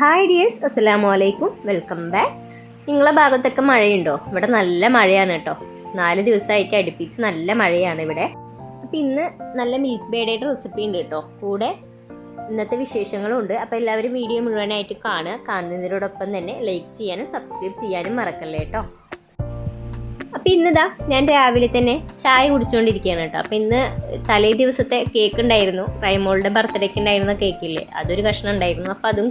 Hi dears അസ്സലാമു അലൈക്കും welcome back നിങ്ങളെ ഭാഗത്തൊക്കെ മഴയുണ്ടോ? ഇവിടെ നല്ല മഴയാണ് കേട്ടോ. നാല് ദിവസമായിട്ട് അടുപ്പിച്ച് നല്ല മഴയാണ് ഇവിടെ. അപ്പം ഇന്ന് നല്ല മിൽക്ക് ബേഡയുടെ റെസിപ്പി ഉണ്ട് കേട്ടോ. കൂടെ ഇന്നത്തെ വിശേഷങ്ങളും ഉണ്ട് അപ്പോൾ എല്ലാവരും വീഡിയോ മുഴുവനായിട്ട് കാണുക. കാണുന്നതിനോടൊപ്പം തന്നെ ലൈക്ക് ചെയ്യാനും സബ്സ്ക്രൈബ് ചെയ്യാനും മറക്കല്ലേ കേട്ടോ. അപ്പോൾ ഇന്നിതാ ഞാൻ രാവിലെ തന്നെ ചായ കുടിച്ചുകൊണ്ടിരിക്കുകയാണ് കേട്ടോ. അപ്പോൾ ഇന്ന് തലേ ദിവസത്തെ കേക്ക് ഉണ്ടായിരുന്നു. റൈമോളുടെ ബർത്ത്ഡേക്ക് ഉണ്ടായിരുന്ന കേക്കില്ലേ അതൊരു കഷ്ണം ഉണ്ടായിരുന്നു. അപ്പോൾ അതും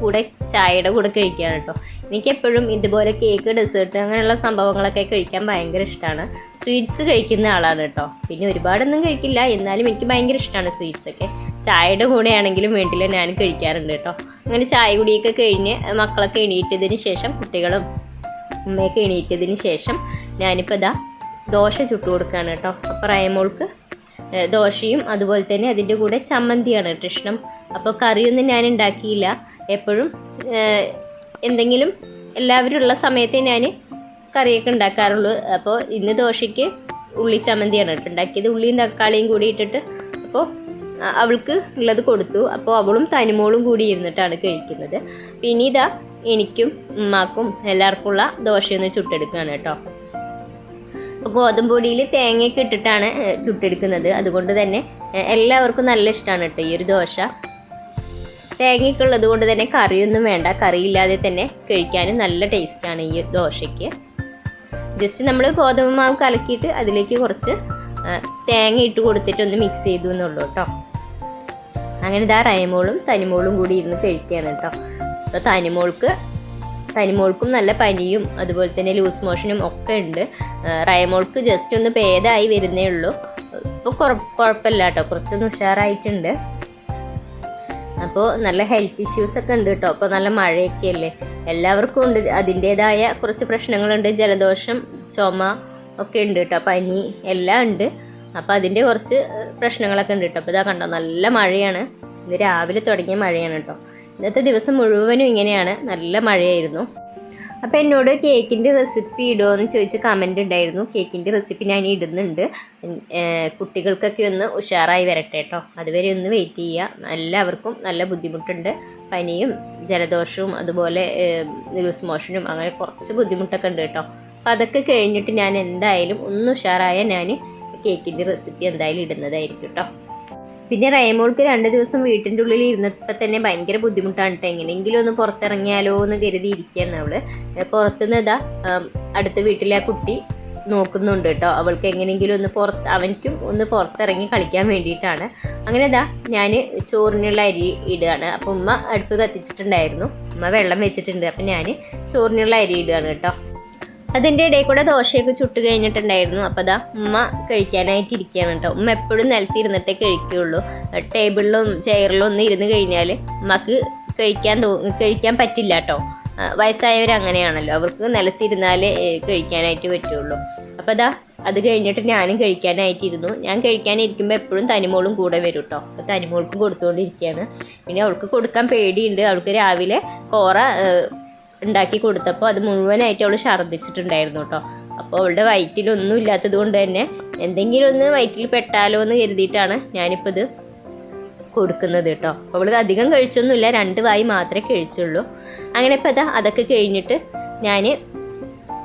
കൂടെ ചായയുടെ കൂടെ കഴിക്കുകയാണ് കേട്ടോ. എനിക്ക് എപ്പോഴും ഇതുപോലെ കേക്ക് ഡെസേർട്ട് അങ്ങനെയുള്ള സംഭവങ്ങളൊക്കെ കഴിക്കാൻ ഭയങ്കര ഇഷ്ടമാണ് സ്വീറ്റ്സ് കഴിക്കുന്ന ആളാണ് കേട്ടോ. പിന്നെ ഒരുപാടൊന്നും കഴിക്കില്ല. എന്നാലും എനിക്ക് ഭയങ്കര ഇഷ്ടമാണ് സ്വീറ്റ്സ് ഒക്കെ. ചായയുടെ കൂടെ ആണെങ്കിലും വേണ്ടില്ല ഞാൻ കഴിക്കാറുണ്ട് കേട്ടോ. അങ്ങനെ ചായ കുടിയൊക്കെ കഴിഞ്ഞ് മക്കളൊക്കെ എണീറ്റതിന് ശേഷം കുട്ടികളും ഉമ്മയൊക്കെ എണീറ്റതിന് ശേഷം ഞാനിപ്പോൾ ഇതാ ദോശ ചുട്ടു കൊടുക്കുകയാണ് കേട്ടോ. അപ്പോൾ റയമോൾക്ക് ദോശയും അതുപോലെ തന്നെ അതിന്റെ കൂടെ ചമ്മന്തിയാണ് കേട്ടോ ഇഷ്ടം. അപ്പോൾ കറിയൊന്നും ഞാൻ ഉണ്ടാക്കിയില്ല. എപ്പോഴും എന്തെങ്കിലും എല്ലാവരും ഉള്ള സമയത്ത് ഞാൻ കറിയൊക്കെ ഉണ്ടാക്കാറുള്ളൂ. അപ്പോൾ ഇന്ന് ദോശയ്ക്ക് ഉള്ളി ചമ്മന്തിയാണ് കേട്ടോ ഉണ്ടാക്കിയത്. ഉള്ളിയും തക്കാളിയും കൂടി ഇട്ടിട്ട് അപ്പോൾ അവൾക്ക് ഉള്ളത് കൊടുത്തു. അപ്പോൾ അവളും തനിമോളും കൂടി ഇരുന്നിട്ടാണ് കഴിക്കുന്നത്. പിന്നെ ഇതാ എനിക്കും ഉമ്മാക്കും എല്ലാവർക്കുമുള്ള ദോശയൊന്ന് ചുട്ടെടുക്കുകയാണ് കേട്ടോ. ഗോതമ്പൊടിയിൽ ഗോതമ്പ് പൊടിയിൽ തേങ്ങയൊക്കെ ഇട്ടിട്ടാണ് ചുട്ടെടുക്കുന്നത്. അതുകൊണ്ട് തന്നെ എല്ലാവർക്കും നല്ല ഇഷ്ടമാണ് കേട്ടോ ഈ ഒരു ദോശ. തേങ്ങയൊക്കെ ഉള്ളത് കൊണ്ട് തന്നെ കറിയൊന്നും വേണ്ട. കറിയില്ലാതെ തന്നെ കഴിക്കാനും നല്ല ടേസ്റ്റാണ് ഈ ദോശയ്ക്ക്. ജസ്റ്റ് നമ്മൾ ഗോതമ്പ് മാവ് കലക്കിയിട്ട് അതിലേക്ക് കുറച്ച് തേങ്ങ ഇട്ട് കൊടുത്തിട്ട് ഒന്ന് മിക്സ് ചെയ്തു എന്നുള്ളൂ കേട്ടോ. അങ്ങനെ ഇതാ റയമോളും തനിമോളും കൂടി ഇരുന്ന് കഴിക്കുകയാണ് കേട്ടോ. അപ്പോൾ തനിമോൾക്ക് തനിമോൾക്കും നല്ല പനിയും അതുപോലെ തന്നെ ലൂസ് മോഷനും ഒക്കെ ഉണ്ട്. റയമോൾക്ക് ജസ്റ്റ് ഒന്ന് ഭേദമായി വരുന്നേ ഉള്ളൂ. ഇപ്പോൾ കുഴപ്പമില്ല കേട്ടോ. കുറച്ചൊന്ന് ഉഷാറായിട്ടുണ്ട്. അപ്പോൾ നല്ല ഹെൽത്ത് ഇഷ്യൂസ് ഒക്കെ ഉണ്ട് കേട്ടോ. അപ്പോൾ നല്ല മഴയൊക്കെ അല്ലേ? എല്ലാവർക്കും ഉണ്ട്. അതിന്റേതായ കുറച്ച് പ്രശ്നങ്ങളുണ്ട്. ജലദോഷം ചുമ ഒക്കെ ഉണ്ട് കേട്ടോ. പനി എല്ലാം ഉണ്ട്. അപ്പോൾ അതിന്റെ കുറച്ച് പ്രശ്നങ്ങളൊക്കെ ഉണ്ട് കേട്ടോ. അപ്പോൾ ഇതാ കണ്ടോ? നല്ല മഴയാണ്. ഇന്ന് രാവിലെ തുടങ്ങിയ മഴയാണ് കേട്ടോ. ഇന്നത്തെ ദിവസം മുഴുവനും ഇങ്ങനെയാണ്. നല്ല മഴയായിരുന്നു. അപ്പോൾ എന്നോട് കേക്കിന്റെ റെസിപ്പി ഇടുമോ എന്ന് ചോദിച്ച് കമന്റ് ഉണ്ടായിരുന്നു കേക്കിന്റെ റെസിപ്പി ഞാൻ ഇടുന്നുണ്ട്. കുട്ടികൾക്കൊക്കെ ഒന്ന് ഉഷാറായി വരട്ടെ കേട്ടോ അതുവരെ ഒന്ന് വെയിറ്റ് ചെയ്യുക എല്ലാവർക്കും നല്ല ബുദ്ധിമുട്ടുണ്ട്. പനിയും ജലദോഷവും അതുപോലെ ലൂസ് മോഷനും അങ്ങനെ കുറച്ച് ബുദ്ധിമുട്ടൊക്കെ ഉണ്ട് കേട്ടോ അപ്പോൾ അതൊക്കെ കഴിഞ്ഞിട്ട് ഞാൻ എന്തായാലും ഒന്ന് ഉഷാറായ ഞാൻ കേക്കിന്റെ റെസിപ്പി എന്തായാലും ഇടുന്നതായിരിക്കും കേട്ടോ പിന്നെ റേമോൾക്ക് രണ്ട് ദിവസം വീട്ടിന്റെ ഉള്ളിൽ ഇരുന്നപ്പോൾ തന്നെ ഭയങ്കര ബുദ്ധിമുട്ടാണ് കേട്ടോ എങ്ങനെയെങ്കിലും ഒന്ന് പുറത്തിറങ്ങിയാലോ എന്ന് കരുതി ഇരിക്കുകയാണ് അവൾ. ഏ, പുറത്തുനിന്ന് ഇതാ അടുത്ത വീട്ടിലെ ആ കുട്ടി നോക്കുന്നുണ്ട് കേട്ടോ അവൾക്ക് എങ്ങനെയെങ്കിലും ഒന്ന് പുറത്ത് അവനിക്കും ഒന്ന് പുറത്തിറങ്ങി കളിക്കാൻ വേണ്ടിയിട്ടാണ്. അങ്ങനെ ഇതാ ഞാൻ ചോറിനുള്ള അരി ഇടുകയാണ്. അപ്പോൾ ഉമ്മ അടുപ്പ് കത്തിച്ചിട്ടുണ്ടായിരുന്നു. ഉമ്മ വെള്ളം വെച്ചിട്ടുണ്ട്. അപ്പം ഞാൻ ചോറിനുള്ള അരി ഇടുകയാണ് കേട്ടോ അതിന്റെ ഇടയിൽ കൂടെ ദോശയൊക്കെ ചുട്ട് കഴിഞ്ഞിട്ടുണ്ടായിരുന്നു. അപ്പോൾ അതാ ഉമ്മ കഴിക്കാനായിട്ട് ഇരിക്കുകയാണ് കേട്ടോ. ഉമ്മ എപ്പോഴും നിലത്തിരുന്നിട്ടേ കഴിക്കുകയുള്ളൂ. ടേബിളിലും ചെയറിലും ഒന്നും ഇരുന്ന് കഴിഞ്ഞാൽ ഉമ്മക്ക് കഴിക്കാൻ തോ കഴിക്കാൻ പറ്റില്ല കേട്ടോ. വയസ്സായവർ അങ്ങനെയാണല്ലോ. അവർക്ക് നിലത്തിരുന്നാലേ ഏ, കഴിക്കാനായിട്ട് പറ്റുള്ളൂ. അപ്പോൾ അതാ അത് കഴിഞ്ഞിട്ട് ഞാനും കഴിക്കാനായിട്ടിരുന്നു. ഞാൻ കഴിക്കാനിരിക്കുമ്പോൾ എപ്പോഴും തനിമോളും കൂടെ വരും കേട്ടോ. അപ്പോൾ തനിമോൾക്കും കൊടുത്തുകൊണ്ടിരിക്കുകയാണ് പിന്നെ അവൾക്ക് കൊടുക്കാൻ പേടിയുണ്ട്. അവൾക്ക് രാവിലെ കോറ ഉണ്ടാക്കി കൊടുത്തപ്പോൾ അത് മുഴുവനായിട്ട് അവൾ ഛർദ്ദിച്ചിട്ടുണ്ടായിരുന്നു കേട്ടോ. അപ്പോൾ അവളുടെ വയറ്റിലൊന്നും ഇല്ലാത്തത് കൊണ്ട് തന്നെ എന്തെങ്കിലും ഒന്ന് വയറ്റിൽ പെട്ടാലോ എന്ന് കരുതിയിട്ടാണ് ഞാനിപ്പോൾ ഇത് കൊടുക്കുന്നത് കേട്ടോ. അവൾ അധികം കഴിച്ചൊന്നുമില്ല രണ്ട് വായി മാത്രമേ കഴിച്ചുള്ളൂ. അങ്ങനെ ഇപ്പോൾ അതാ അതൊക്കെ കഴിഞ്ഞിട്ട് ഞാൻ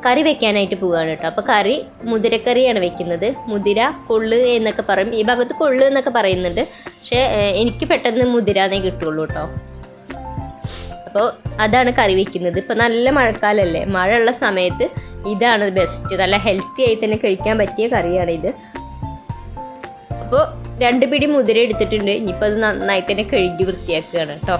കറി വെക്കാനായിട്ട് പോവുകയാണ് കേട്ടോ. അപ്പോൾ കറി മുതിരക്കറിയാണ് വെക്കുന്നത്. മുതിര കൊള്ള് എന്നൊക്കെ പറയും. ഈ ഭാഗത്ത് കൊള്ള് എന്നൊക്കെ പറയുന്നുണ്ട്. പക്ഷേ എനിക്ക് പെട്ടെന്ന് മുതിരാന്നേ കിട്ടുള്ളൂ കേട്ടോ. അപ്പോൾ അതാണ് കറി വയ്ക്കുന്നത് ഇപ്പം നല്ല മഴക്കാലല്ലേ. മഴ ഉള്ള സമയത്ത് ഇതാണ് ബെസ്റ്റ് നല്ല ഹെൽത്തി ആയി തന്നെ കഴിക്കാൻ പറ്റിയ കറിയാണ് ഇത്. അപ്പോൾ രണ്ട് പിടി മുതിര എടുത്തിട്ടുണ്ട്. ഇനിയിപ്പോൾ അത് നന്നായി തന്നെ കഴുകി വൃത്തിയാക്കുകയാണ് കേട്ടോ.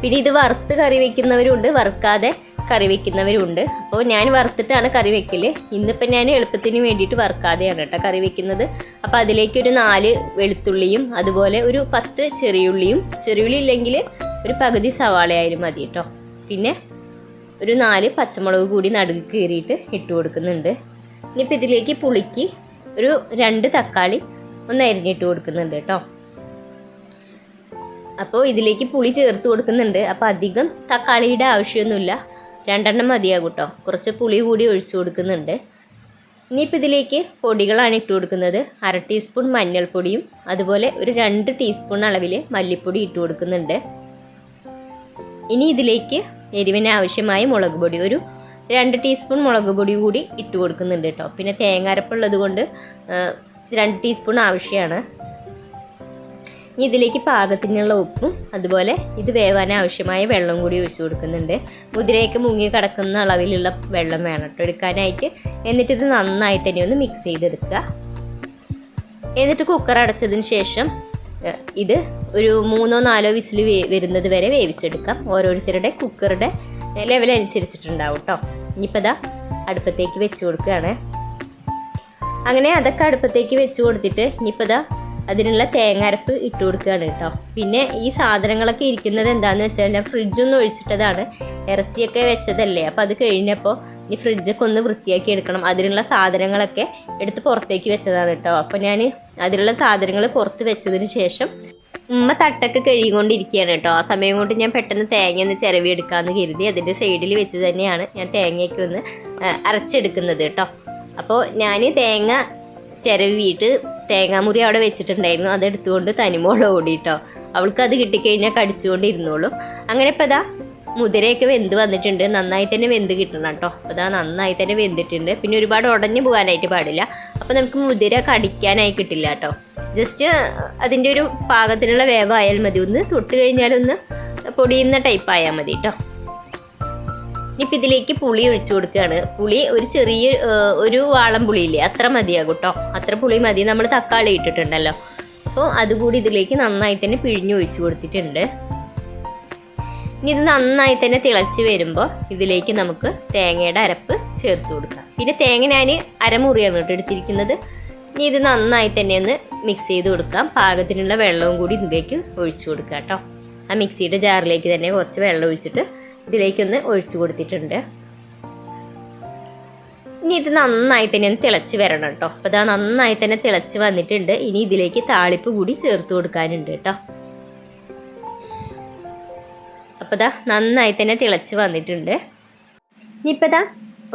പിന്നെ ഇത് വറുത്ത് കറി വെക്കുന്നവരുണ്ട്. വറുക്കാതെ കറി വെക്കുന്നവരുണ്ട്. അപ്പോൾ ഞാൻ വറുത്തിട്ടാണ് കറി വെക്കൽ ഇന്നിപ്പോൾ ഞാൻ എളുപ്പത്തിന് വേണ്ടിയിട്ട് വറുക്കാതെയാണ് കേട്ടോ കറി വെക്കുന്നത്. അപ്പോൾ അതിലേക്ക് ഒരു നാല് വെളുത്തുള്ളിയും അതുപോലെ ഒരു പത്ത് ചെറിയുള്ളിയും. ചെറിയുള്ളി ഇല്ലെങ്കിൽ ഒരു പകുതി സവാളയായാലും മതി കേട്ടോ പിന്നെ ഒരു നാല് പച്ചമുളക് കൂടി നടുക്ക് കീറിയിട്ട് ഇട്ട് കൊടുക്കുന്നുണ്ട്. ഇനിയിപ്പോൾ ഇതിലേക്ക് പുളിക്ക് ഒരു രണ്ട് തക്കാളി ഒന്ന് അരിഞ്ഞിട്ട് കൊടുക്കുന്നുണ്ട് കേട്ടോ അപ്പോൾ ഇതിലേക്ക് പുളി ചേർത്ത് കൊടുക്കുന്നുണ്ട്. അപ്പോൾ അധികം തക്കാളിയുടെ ആവശ്യമൊന്നുമില്ല. രണ്ടെണ്ണം മതിയാകും കേട്ടോ കുറച്ച് പുളി കൂടി ഒഴിച്ചു കൊടുക്കുന്നുണ്ട്. ഇനിയിപ്പോൾ ഇതിലേക്ക് പൊടികളാണ് ഇട്ട് കൊടുക്കുന്നത്. അര ടീസ്പൂൺ മഞ്ഞൾപ്പൊടിയും അതുപോലെ ഒരു രണ്ട് ടീസ്പൂൺ അളവിൽ മല്ലിപ്പൊടി ഇട്ട് കൊടുക്കുന്നുണ്ട്. ഇനി ഇതിലേക്ക് എരിവിന് ആവശ്യമായ മുളക് പൊടി ഒരു രണ്ട് ടീസ്പൂൺ മുളക് പൊടി കൂടി ഇട്ട് കൊടുക്കുന്നുണ്ട് കേട്ടോ. പിന്നെ തേങ്ങാരപ്പുള്ളത് കൊണ്ട് രണ്ട് ടീസ്പൂൺ ആവശ്യമാണ് ഇനി ഇതിലേക്ക് പാകത്തിനുള്ള ഉപ്പും അതുപോലെ ഇത് വേവാൻ ആവശ്യമായ വെള്ളം കൂടി ഒഴിച്ചു കൊടുക്കുന്നുണ്ട്. മുതിരയൊക്കെ മുങ്ങി കിടക്കുന്ന അളവിലുള്ള വെള്ളം വേണം കേട്ടോ എടുക്കാനായിട്ട്. എന്നിട്ട് ഇത് നന്നായി തന്നെ ഒന്ന് മിക്സ് ചെയ്തെടുക്കുക. എന്നിട്ട് കുക്കർ അടച്ചതിന് ശേഷം ഇത് ഒരു മൂന്നോ നാലോ വിസിൽ വരുന്നത് വരെ വേവിച്ചെടുക്കാം. ഓരോരുത്തരുടെ കുക്കറുടെ ലെവൽ അനുസരിച്ചിട്ടുണ്ടാവും കേട്ടോ ഇനിയിപ്പോൾ ഇതാ അടുപ്പത്തേക്ക് വെച്ച് കൊടുക്കുകയാണ്. അങ്ങനെ അതൊക്കെ അടുപ്പത്തേക്ക് വെച്ച് കൊടുത്തിട്ട് ഇനിയിപ്പോൾ ഇതാ അതിനുള്ള തേങ്ങ അരപ്പ് ഇട്ട് കൊടുക്കുകയാണ് കേട്ടോ പിന്നെ ഈ സാധനങ്ങളൊക്കെ ഇരിക്കുന്നത് എന്താണെന്ന് വെച്ചാൽ ഞാൻ ഫ്രിഡ്ജൊന്നും ഒഴിച്ചിട്ടതാണ്. ഇറച്ചിയൊക്കെ വെച്ചതല്ലേ. അപ്പോൾ അത് കഴിഞ്ഞപ്പോൾ ഇനി ഫ്രിഡ്ജൊക്കെ ഒന്ന് വൃത്തിയാക്കി എടുക്കണം. അതിനുള്ള സാധനങ്ങളൊക്കെ എടുത്ത് പുറത്തേക്ക് വെച്ചതാണ് കേട്ടോ. അപ്പോൾ ഞാൻ അതിലുള്ള സാധനങ്ങൾ പുറത്ത് വെച്ചതിന് ശേഷം ഉമ്മ തട്ടൊക്കെ കഴുകിക്കൊണ്ടിരിക്കുകയാണ് കേട്ടോ. ആ സമയം കൊണ്ട് ഞാൻ പെട്ടെന്ന് തേങ്ങ ഒന്ന് ചിരവി എടുക്കാമെന്ന് കരുതി അതിന്റെ സൈഡിൽ വെച്ച് തന്നെയാണ് ഞാൻ തേങ്ങയൊക്കെ ഒന്ന് അരച്ചെടുക്കുന്നത് കേട്ടോ. അപ്പോൾ ഞാൻ തേങ്ങ ചിരവിയിട്ട് തേങ്ങാമുറി അവിടെ വെച്ചിട്ടുണ്ടായിരുന്നു. അതെടുത്തുകൊണ്ട് തനിമോൾ കേട്ടോ. അവൾക്ക് അത് കിട്ടിക്കഴിഞ്ഞാൽ കടിച്ചുകൊണ്ടിരുന്നോളും. അങ്ങനെ ഇപ്പം മുതിരയൊക്കെ വെന്ത് വന്നിട്ടുണ്ട്. നന്നായി തന്നെ വെന്ത് കിട്ടണം കേട്ടോ. അപ്പോൾ അതാ നന്നായി തന്നെ വെന്തിട്ടുണ്ട്. പിന്നെ ഒരുപാട് ഉടഞ്ഞു പോകാനായിട്ട് പാടില്ല. അപ്പോൾ നമുക്ക് മുതിര കടിക്കാനായി കിട്ടില്ല കേട്ടോ. ജസ്റ്റ് അതിന്റെ ഒരു പാകത്തിനുള്ള വേവായാൽ മതി. ഒന്ന് തൊട്ട് കഴിഞ്ഞാലൊന്ന് പൊടിയുന്ന ടൈപ്പ് ആയാൽ മതി കേട്ടോ. ഇനിയിപ്പോൾ ഇതിലേക്ക് പുളി ഒഴിച്ചു കൊടുക്കുകയാണ്. പുളി ഒരു ചെറിയ ഒരു വാളം പുളിയില്ലേ? അത്ര മതിയാകും കേട്ടോ. അത്ര പുളി മതി. നമ്മൾ തക്കാളി ഇട്ടിട്ടുണ്ടല്ലോ. അപ്പോൾ അതുകൂടി ഇതിലേക്ക് നന്നായി തന്നെ പിഴിഞ്ഞ് ഒഴിച്ചു കൊടുത്തിട്ടുണ്ട്. ഇനി ഇത് നന്നായി തന്നെ തിളച്ച് വരുമ്പോൾ ഇതിലേക്ക് നമുക്ക് തേങ്ങയുടെ അരപ്പ് ചേർത്ത് കൊടുക്കാം. പിന്നെ തേങ്ങ ഞാൻ അരമുറിയാണ് കേട്ടോ എടുത്തിരിക്കുന്നത്. ഇനി ഇത് നന്നായി തന്നെ ഒന്ന് മിക്സ് ചെയ്ത് കൊടുക്കാം. പാകത്തിനുള്ള വെള്ളവും കൂടി ഇതിലേക്ക് ഒഴിച്ചു കൊടുക്കാം കേട്ടോ. ആ മിക്സിയുടെ ജാറിലേക്ക് തന്നെ കുറച്ച് വെള്ളം ഒഴിച്ചിട്ട് ഇതിലേക്കൊന്ന് ഒഴിച്ചു കൊടുത്തിട്ടുണ്ട്. ഇനി ഇത് നന്നായി തന്നെ ഒന്ന് തിളച്ച് വരണം കേട്ടോ. അപ്പോൾ ഇതാ നന്നായി തന്നെ തിളച്ച് വന്നിട്ടുണ്ട്. ഇനി ഇതിലേക്ക് താളിപ്പ് കൂടി ചേർത്ത് കൊടുക്കാനുണ്ട് കേട്ടോ. അപ്പോൾ നന്നായി തന്നെ തിളച്ച് വന്നിട്ടുണ്ട്. ഇനിയിപ്പോൾ ഇതാ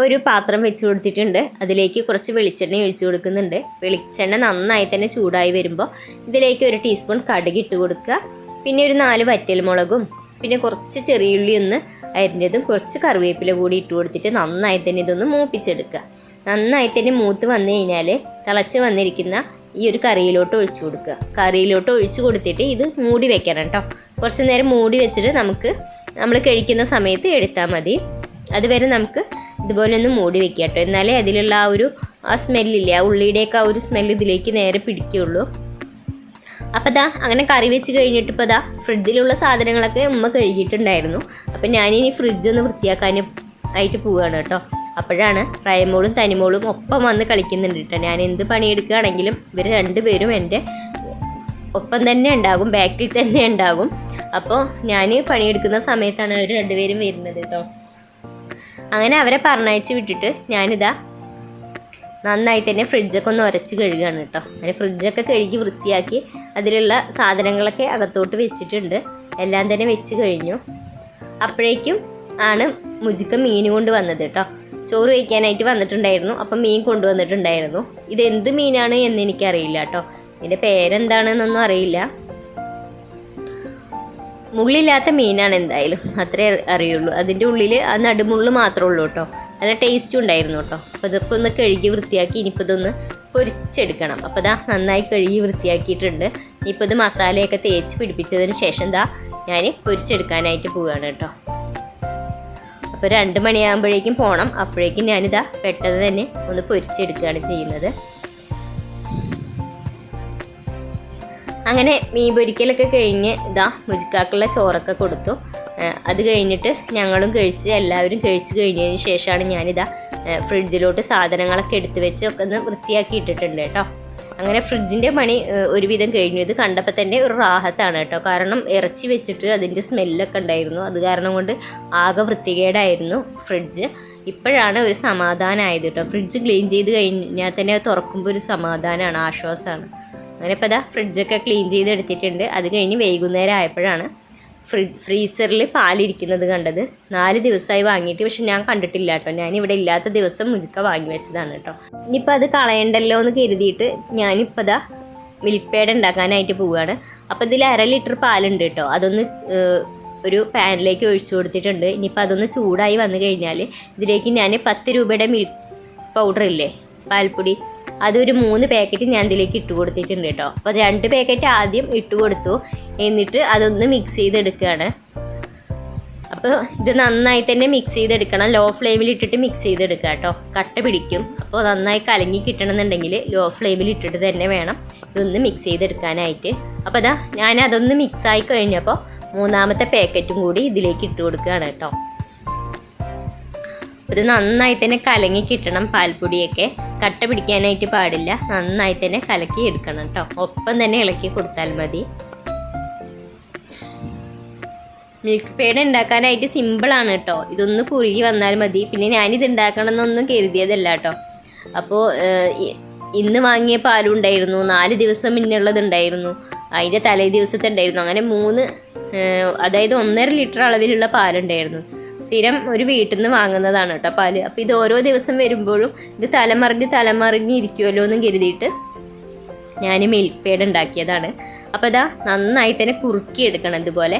ഒരു പാത്രം വെച്ച് കൊടുത്തിട്ടുണ്ട്. അതിലേക്ക് കുറച്ച് വെളിച്ചെണ്ണ ഒഴിച്ചു കൊടുക്കുന്നുണ്ട്. വെളിച്ചെണ്ണ നന്നായി തന്നെ ചൂടായി വരുമ്പോൾ ഇതിലേക്ക് ഒരു ടീസ്പൂൺ കടുക് ഇട്ട് കൊടുക്കുക. പിന്നെ ഒരു നാല് വറ്റൽമുളകും പിന്നെ കുറച്ച് ചെറിയുള്ളി ഒന്ന് അരിഞ്ഞതും കുറച്ച് കറിവേപ്പില കൂടി ഇട്ട് കൊടുത്തിട്ട് നന്നായി തന്നെ ഇതൊന്ന് മൂപ്പിച്ചെടുക്കുക. നന്നായി തന്നെ മൂത്ത് വന്നു കഴിഞ്ഞാൽ തിളച്ച് വന്നിരിക്കുന്ന ഈ ഒരു കറിയിലോട്ട് ഒഴിച്ചു കൊടുക്കുക. കറിയിലോട്ട് ഒഴിച്ചു കൊടുത്തിട്ട് ഇത് മൂടി വെക്കണം കേട്ടോ കുറച്ച് നേരം മൂടി വെച്ചിട്ട് നമുക്ക് നമ്മൾ കഴിക്കുന്ന സമയത്ത് എടുത്താൽ മതി. അതുവരെ നമുക്ക് ഇതുപോലെ ഒന്ന് മൂടി വെക്കുക കേട്ടോ എന്നാലേ അതിലുള്ള ആ ഒരു ആ സ്മെല്ലില്ലേ ആ ഉള്ളിയുടെയൊക്കെ ആ ഒരു സ്മെല്ല് ഇതിലേക്ക് നേരെ പിടിക്കുകയുള്ളൂ. അപ്പോൾ ദാ അങ്ങനെ കറി വെച്ച് കഴിഞ്ഞിട്ട് ഇപ്പോൾ ദാ ഫ്രിഡ്ജിലുള്ള സാധനങ്ങളൊക്കെ ഉമ്മ കഴുകിയിട്ടുണ്ടായിരുന്നു. അപ്പം ഞാനിനി ഫ്രിഡ്ജ് ഒന്ന് വൃത്തിയാക്കാൻ ആയിട്ട് പോവുകയാണ് കേട്ടോ അപ്പോഴാണ് റയമോളും തനിമോളും ഒപ്പം വന്ന് കളിക്കുന്നുണ്ട് കേട്ടോ. ഞാൻ എന്ത് പണിയെടുക്കുകയാണെങ്കിലും ഇവർ രണ്ടുപേരും എന്റെ ഒപ്പം തന്നെ ഉണ്ടാകും ബാക്കിൽ തന്നെ ഉണ്ടാകും. അപ്പോൾ ഞാൻ പണിയെടുക്കുന്ന സമയത്താണ് അവർ രണ്ടുപേരും വരുന്നത് കേട്ടോ. അങ്ങനെ അവരെ പറഞ്ഞയച്ച് വിട്ടിട്ട് ഞാനിതാ നന്നായി തന്നെ ഫ്രിഡ്ജൊക്കെ ഒന്ന് ഉരച്ച് കഴുകുകയാണ് കേട്ടോ. അങ്ങനെ ഫ്രിഡ്ജൊക്കെ കഴുകി വൃത്തിയാക്കി അതിലുള്ള സാധനങ്ങളൊക്കെ അകത്തോട്ട് വെച്ചിട്ടുണ്ട്. എല്ലാം തന്നെ വെച്ച് കഴിഞ്ഞു. അപ്പോഴേക്കും ആണ് മുജിക്ക മീൻ കൊണ്ട് വന്നത് കേട്ടോ. ചോറ് വയ്ക്കാനായിട്ട് വന്നിട്ടുണ്ടായിരുന്നു. അപ്പം മീൻ കൊണ്ടുവന്നിട്ടുണ്ടായിരുന്നു. ഇത് എന്ത് മീനാണ് എന്ന് എനിക്കറിയില്ല കേട്ടോ. ഇതിന്റെ പേരെന്താണെന്നൊന്നും അറിയില്ല. മുള്ളില്ലാത്ത മീനാണ് എന്തായാലും. അത്രേ അറിയുള്ളൂ. അതിന്റെ ഉള്ളിൽ ആ നടുമുള്ള് മാത്രമേ ഉള്ളൂ കേട്ടോ. നല്ല ടേസ്റ്റും ഉണ്ടായിരുന്നു കേട്ടോ. അപ്പോൾ ഇതൊക്കെ ഒന്ന് കഴുകി വൃത്തിയാക്കി ഇനിയിപ്പോൾ ഇതൊന്ന് പൊരിച്ചെടുക്കണം. അപ്പോൾ ഇതാ നന്നായി കഴുകി വൃത്തിയാക്കിയിട്ടുണ്ട്. ഇനിയിപ്പോൾ ഇത് മസാലയൊക്കെ തേച്ച് പിടിപ്പിച്ചതിന് ശേഷം ദാ ഞാൻ പൊരിച്ചെടുക്കാനായിട്ട് പോവുകയാണ് കേട്ടോ. അപ്പോൾ രണ്ട് മണിയാകുമ്പോഴേക്കും പോകണം അപ്പോഴേക്കും ഞാനിതാ പെട്ടെന്ന് തന്നെ ഒന്ന് പൊരിച്ചെടുക്കുകയാണ് ചെയ്യുന്നത്. അങ്ങനെ മീൻ പൊരിക്കലൊക്കെ കഴിഞ്ഞ് ഇതാ മുജിക്കാക്കുള്ള ചോറൊക്കെ കൊടുത്തു. അത് കഴിഞ്ഞിട്ട് ഞങ്ങളും കഴിച്ച് എല്ലാവരും കഴിച്ച് കഴിഞ്ഞതിന് ശേഷമാണ് ഞാനിതാ ഫ്രിഡ്ജിലോട്ട് സാധനങ്ങളൊക്കെ എടുത്തു വെച്ച് ഒക്കെ ഒന്ന് വൃത്തിയാക്കി ഇട്ടിട്ടുണ്ട് കേട്ടോ. അങ്ങനെ ഫ്രിഡ്ജിന്റെ പണി ഒരുവിധം കഴിഞ്ഞു. ഇത് കണ്ടപ്പോൾ തന്നെ ഒരു റാഹത്താണ് കേട്ടോ. കാരണം ഇറച്ചി വെച്ചിട്ട് അതിന്റെ സ്മെല്ലൊക്കെ ഉണ്ടായിരുന്നു. അത് കാരണം കൊണ്ട് ആകെ വൃത്തികേടായിരുന്നു ഫ്രിഡ്ജ്. ഇപ്പോഴാണ് ഒരു സമാധാനമായത് കേട്ടോ. ഫ്രിഡ്ജ് ക്ലീൻ ചെയ്ത് കഴിഞ്ഞാൽ തന്നെ തുറക്കുമ്പോൾ ഒരു സമാധാനമാണ് ആശ്വാസമാണ്. അങ്ങനെ ഇപ്പോൾ അതാ ഫ്രിഡ്ജൊക്കെ ക്ലീൻ ചെയ്ത് എടുത്തിട്ടുണ്ട് അത് കഴിഞ്ഞ് വൈകുന്നേരം ആയപ്പോഴാണ് ഫ്രി ഫ്രീസറിൽ പാലിരിക്കുന്നത് കണ്ടത്. നാല് ദിവസമായി വാങ്ങിയിട്ട് പക്ഷെ ഞാൻ കണ്ടിട്ടില്ല കേട്ടോ. ഞാൻ ഇവിടെ ഇല്ലാത്ത ദിവസം മുജുക്ക വാങ്ങി വെച്ചതാണ് കേട്ടോ. ഇനിയിപ്പോൾ അത് കളയണ്ടല്ലോ എന്ന് കരുതിയിട്ട് ഞാനിപ്പോൾ ദാ മിൽക്ക് പേഡ് ഉണ്ടാക്കാനായിട്ട് പോവുകയാണ്. അപ്പോൾ ഇതിൽ അര ലിറ്റർ പാലുണ്ട് കേട്ടോ. അതൊന്ന് ഒരു പാനിലേക്ക് ഒഴിച്ചു കൊടുത്തിട്ടുണ്ട്. ഇനിയിപ്പോൾ അതൊന്ന് ചൂടായി വന്നു കഴിഞ്ഞാൽ ഇതിലേക്ക് ഞാൻ പത്ത് രൂപയുടെ മിൽക്ക് പൗഡർ ഇല്ലേ പാൽപ്പൊടി അതൊരു മൂന്ന് പാക്കറ്റ് ഞാൻ ഇതിലേക്ക് ഇട്ട് കൊടുത്തിട്ടുണ്ട് കേട്ടോ. അപ്പോൾ രണ്ട് പാക്കറ്റ് ആദ്യം ഇട്ട് കൊടുത്തു. എന്നിട്ട് അതൊന്ന് മിക്സ് ചെയ്തെടുക്കുകയാണ്. അപ്പോൾ ഇത് നന്നായി തന്നെ മിക്സ് ചെയ്തെടുക്കണം. ലോ ഫ്ലെയിമിൽ ഇട്ടിട്ട് മിക്സ് ചെയ്തെടുക്കുക കേട്ടോ. കട്ട പിടിക്കും. അപ്പോൾ നന്നായി കലങ്ങി കിട്ടണമെന്നുണ്ടെങ്കിൽ ലോ ഫ്ലെയിമിൽ ഇട്ടിട്ട് തന്നെ വേണം ഇതൊന്ന് മിക്സ് ചെയ്തെടുക്കാനായിട്ട്. അപ്പോൾ അതാ ഞാൻ അതൊന്ന് മിക്സ് ആയി കഴിഞ്ഞപ്പോൾ മൂന്നാമത്തെ പാക്കറ്റും കൂടി ഇതിലേക്ക് ഇട്ട് കൊടുക്കുകയാണ് കേട്ടോ. ഇത് നന്നായി തന്നെ കലങ്ങി കിട്ടണം പാൽപ്പൊടിയൊക്കെ. കട്ട പിടിക്കാനായിട്ട് പാടില്ല. നന്നായി തന്നെ കലക്കി എടുക്കണം കേട്ടോ ഒപ്പം തന്നെ ഇളക്കി കൊടുത്താൽ മതി. മിൽക്ക് പേട ഉണ്ടാക്കാനായിട്ട് സിമ്പിളാണ് കേട്ടോ ഇതൊന്ന് കുറുകി വന്നാൽ മതി. പിന്നെ ഞാനിത് ഉണ്ടാക്കണം എന്നൊന്നും കരുതിയതല്ല കേട്ടോ അപ്പോൾ ഇന്ന് വാങ്ങിയ പാലും ഉണ്ടായിരുന്നു. നാല് ദിവസം മുന്നുള്ളത് ഉണ്ടായിരുന്നു. അതിന്റെ തലേ ദിവസത്തെ ഉണ്ടായിരുന്നു. അങ്ങനെ മൂന്ന് അതായത് ഒന്നര ലിറ്റർ അളവിലുള്ള പാലുണ്ടായിരുന്നു. സ്ഥിരം ഒരു വീട്ടിൽ നിന്ന് വാങ്ങുന്നതാണ് കേട്ടോ പാൽ. അപ്പോൾ ഇത് ഓരോ ദിവസം വരുമ്പോഴും ഇത് തലമറിഞ്ഞ് തലമറിഞ്ഞ് ഇരിക്കുമല്ലോ എന്നും കരുതിയിട്ട് ഞാൻ മിൽക്ക് പേഡ് ഉണ്ടാക്കിയതാണ്. അപ്പോൾ ഇതാ നന്നായി തന്നെ കുറുക്കി എടുക്കണം ഇതുപോലെ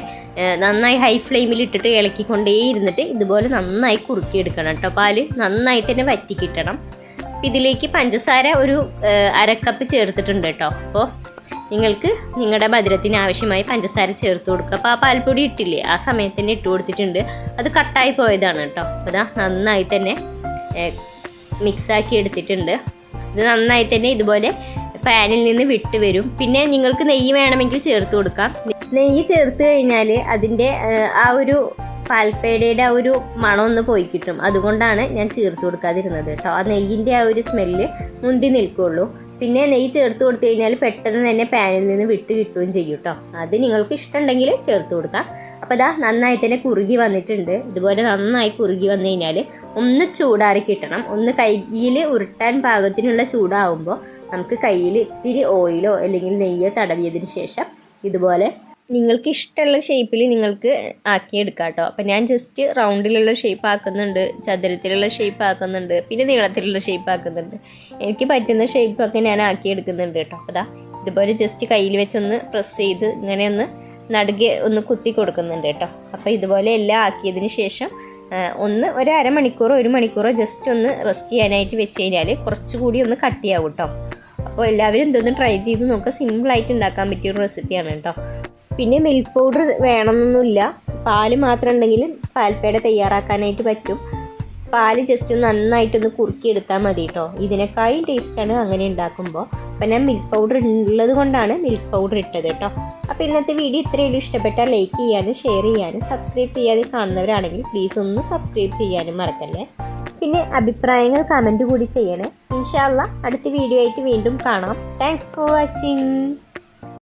നന്നായി ഹൈ ഫ്ലെയിമിൽ ഇട്ടിട്ട് ഇളക്കിക്കൊണ്ടേ ഇരുന്നിട്ട് ഇതുപോലെ നന്നായി കുറുക്കി എടുക്കണം കേട്ടോ പാൽ. നന്നായി തന്നെ വറ്റി കിട്ടണം. ഇതിലേക്ക് പഞ്ചസാര ഒരു അരക്കപ്പ് ചേർത്തിട്ടുണ്ട് കേട്ടോ അപ്പോൾ നിങ്ങൾക്ക് നിങ്ങളുടെ മധുരത്തിന് ആവശ്യമായി പഞ്ചസാര ചേർത്ത് കൊടുക്കുക. അപ്പോൾ ആ പാൽപ്പൊടി ഇട്ടില്ലേ? ആ സമയത്ത് തന്നെ ഇട്ട് കൊടുത്തിട്ടുണ്ട്. അത് കട്ടായി പോയതാണ് കേട്ടോ. അതാ നന്നായി തന്നെ മിക്സാക്കി എടുത്തിട്ടുണ്ട്. ഇത് നന്നായി തന്നെ ഇതുപോലെ പാനിൽ നിന്ന് വിട്ട് വരും. പിന്നെ നിങ്ങൾക്ക് നെയ്യ് വേണമെങ്കിൽ ചേർത്ത് കൊടുക്കാം. നെയ്യ് ചേർത്ത് കഴിഞ്ഞാൽ അതിന്റെ ആ ഒരു പാൽപ്പേടയുടെ ആ ഒരു മണമൊന്ന് പോയി കിട്ടും. അതുകൊണ്ടാണ് ഞാൻ ചേർത്ത് കൊടുക്കാതിരുന്നത് കേട്ടോ. ആ നെയ്യിന്റെ ആ ഒരു സ്മെല്ല് മുന്തി നിൽക്കുള്ളൂ. പിന്നെ നെയ്യ് ചേർത്ത് കൊടുത്തു കഴിഞ്ഞാൽ പെട്ടെന്ന് തന്നെ പാനിൽ നിന്ന് വിട്ട് കിട്ടുകയും ചെയ്യും കേട്ടോ. അത് നിങ്ങൾക്ക് ഇഷ്ടമുണ്ടെങ്കിൽ ചേർത്ത് കൊടുക്കാം. അപ്പോൾ ഇതാ നന്നായി തന്നെ കുറുകി വന്നിട്ടുണ്ട്. ഇതുപോലെ നന്നായി കുറുകി വന്നു കഴിഞ്ഞാൽ ഒന്ന് ചൂടാറി കിട്ടണം. ഒന്ന് കയ്യിൽ ഉരുട്ടാൻ പാകത്തിനുള്ള ചൂടാവുമ്പോൾ നമുക്ക് കയ്യിൽ ഇത്തിരി ഓയിലോ അല്ലെങ്കിൽ നെയ്യോ തടവിയതിന് ശേഷം ഇതുപോലെ നിങ്ങൾക്ക് ഇഷ്ടമുള്ള ഷേപ്പിൽ നിങ്ങൾക്ക് ആക്കിയെടുക്കാം കേട്ടോ അപ്പം ഞാൻ ജസ്റ്റ് റൗണ്ടിലുള്ള ഷേപ്പ് ആക്കുന്നുണ്ട് ചതുരത്തിലുള്ള ഷേപ്പ് ആക്കുന്നുണ്ട് പിന്നെ നീളത്തിലുള്ള ഷേപ്പ് ആക്കുന്നുണ്ട്. എനിക്ക് പറ്റുന്ന ഷേപ്പൊക്കെ ഞാൻ ആക്കിയെടുക്കുന്നുണ്ട് കേട്ടോ അപ്പോൾ ഇതുപോലെ ജസ്റ്റ് കയ്യിൽ വെച്ചൊന്ന് പ്രസ് ചെയ്ത് ഇങ്ങനെ ഒന്ന് നടുകെ ഒന്ന് കുത്തി കൊടുക്കുന്നുണ്ട് കേട്ടോ അപ്പോൾ ഇതുപോലെ എല്ലാം ആക്കിയതിന് ശേഷം ഒന്ന് ഒരു അരമണിക്കൂറോ ഒരു മണിക്കൂറോ ജസ്റ്റ് ഒന്ന് റെസ്റ്റ് ചെയ്യാനായിട്ട് വെച്ച് കഴിഞ്ഞാൽ കുറച്ചുകൂടി ഒന്ന് കട്ടിയാവും കേട്ടോ അപ്പോൾ എല്ലാവരും ഇതൊന്ന് ട്രൈ ചെയ്ത് നോക്കുക സിമ്പിളായിട്ട് ഉണ്ടാക്കാൻ പറ്റിയ ഒരു റെസിപ്പിയാണ് കേട്ടോ പിന്നെ മിൽക്ക് പൗഡർ വേണമെന്നൊന്നുമില്ല. പാൽ മാത്രം ഉണ്ടെങ്കിൽ പാൽപ്പേട തയ്യാറാക്കാനായിട്ട് പറ്റും. പാൽ ജസ്റ്റ് നന്നായിട്ടൊന്ന് കുറുക്കി എടുത്താൽ മതി കേട്ടോ ഇതിനേക്കാളും ടേസ്റ്റാണ് അങ്ങനെ ഉണ്ടാക്കുമ്പോൾ അപ്പം ഞാൻ മിൽക്ക് പൗഡർ ഉള്ളത് കൊണ്ടാണ് മിൽക്ക് പൗഡർ ഇട്ടത് കേട്ടോ അപ്പോൾ ഇന്നത്തെ വീഡിയോ ഇത്രയും ഇഷ്ടപ്പെട്ടാൽ ലൈക്ക് ചെയ്യാനും ഷെയർ ചെയ്യാനും സബ്സ്ക്രൈബ് ചെയ്യാതെ കാണുന്നവരാണെങ്കിൽ പ്ലീസ് ഒന്ന് സബ്സ്ക്രൈബ് ചെയ്യാനും മറക്കല്ലേ. പിന്നെ അഭിപ്രായങ്ങൾ കമന്റ് കൂടി ചെയ്യണേ. ഇൻഷാല്ല അടുത്ത വീഡിയോ ആയിട്ട് വീണ്ടും കാണാം. Thanks for watching